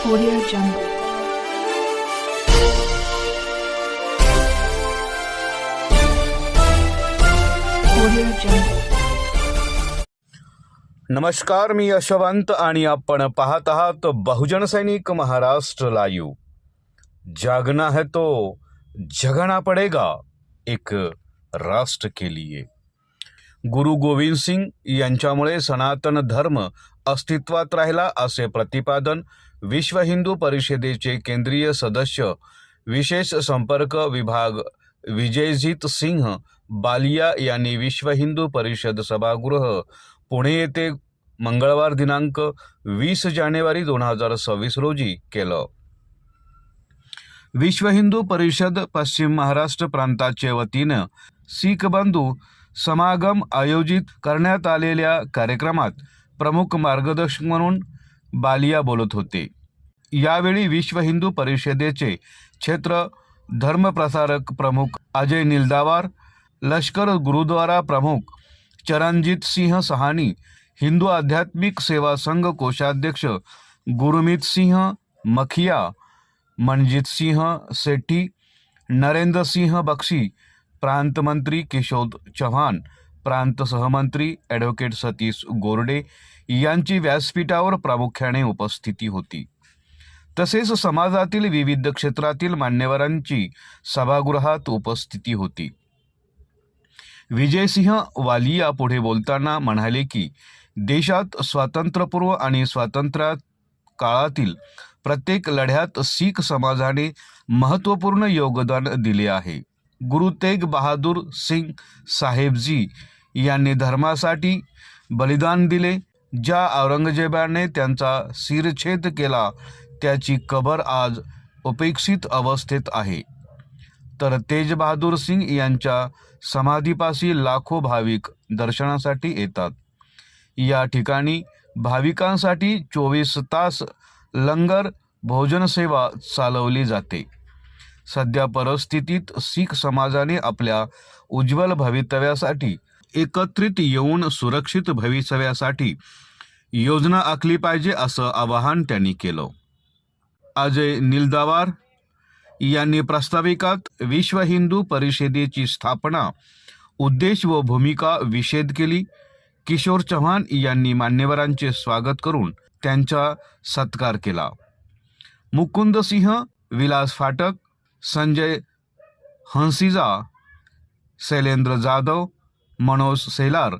Audio Jungle. Audio Jungle. नमस्कार, मी यशवंत आणि आपण पाहत आहात बहुजन सैनिक महाराष्ट्र लाईव्ह जागना है तो जगना पडेगा, एक राष्ट्र के लिए गुरु गोविंद सिंग यांच्यामुळे सनातन धर्म अस्तित्वात राहिला असे प्रतिपादन विश्व हिंदू परिषदेचे केंद्रीय सदस्य विशेष संपर्क विभाग विजयजीत सिंह बालिया यांनी विश्व हिंदू परिषद सभागृह पुणे येथे मंगळवार दिनांक वीस जानेवारी दोन हजार सव्वीस रोजी केलं. विश्व हिंदू परिषद पश्चिम महाराष्ट्र प्रांताच्या वतीनं शीख बंधू समागम आयोजित करण्यात आलेल्या कार्यक्रमात प्रमुख मार्गदर्शक म्हणून बालिया बोलत होते. यावेळी विश्व हिंदू परिषदेचे क्षेत्र धर्मप्रसारक प्रमुख अजय निलदावार लष्कर गुरुद्वारा प्रमुख चरणजीत सिंह सहानी हिंदू आध्यात्मिक सेवा संघ कोषाध्यक्ष गुरुमीत सिंह मखिया मनजित सिंह सेठी नरेंद्र सिंह बक्षी प्रांतमंत्री किशोर चव्हाण प्रांत सहमंत्री ॲडव्होकेट सतीश गोरडे यांची व्यासपीठावर प्रामुख्याने उपस्थिती होती. तसेच समाजातील विविध क्षेत्रातील मान्यवरांची सभागृहात उपस्थिती होती. विजयसिंह वालिया पुढे बोलताना म्हणाले की देशात स्वातंत्र्यपूर्व आणि स्वातंत्र्य काळातील प्रत्येक लढ्यात शीख समाजाने महत्त्वपूर्ण योगदान दिले आहे. गुरु तेग बहादूर सिंग साहेबजी यांनी धर्मासाठी बलिदान दिले. ज्या औरंगजेबाने त्यांचा शिरछेद केला त्याची कबर आज उपेक्षित अवस्थेत आहे. तर तेज बहादूर सिंग यांच्या समाधीपाशी लाखो भाविक दर्शनासाठी येतात. या ठिकाणी भाविकांसाठी चोवीस तास लंगर भोजनसेवा चालवली जाते. सध्या परिस्थितीत शीख समाजाने आपल्या उज्ज्वल भवितव्यासाठी एकत्रित येऊन सुरक्षित भवितव्यासाठी योजना आखली पाहिजे असं आवाहन त्यांनी केलं. अजय निलदावार यांनी प्रास्ताविकात विश्व हिंदू परिषदेची स्थापना उद्देश व भूमिका विषेद केली. किशोर चव्हाण यांनी मान्यवरांचे स्वागत करून त्यांचा सत्कार केला. मुकुंद सिंह विलास फाटक संजय हंसिजा शैलेंद्र जाधव मनोज सेलार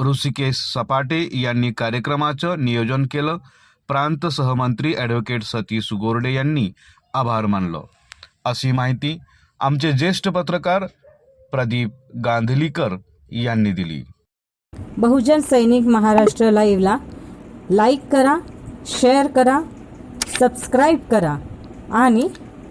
ऋषिकेश सपाटे यांनी कार्यक्रमाचं नियोजन केलं. प्रांत सहमंत्री ॲडव्होकेट सतीश गोरडे यांनी आभार मानलं. अशी माहिती आमचे ज्येष्ठ पत्रकार प्रदीप गांधलीकर यांनी दिली. बहुजन सैनिक महाराष्ट्र लाईव्हला लाईक करा शेअर करा सबस्क्राईब करा आणि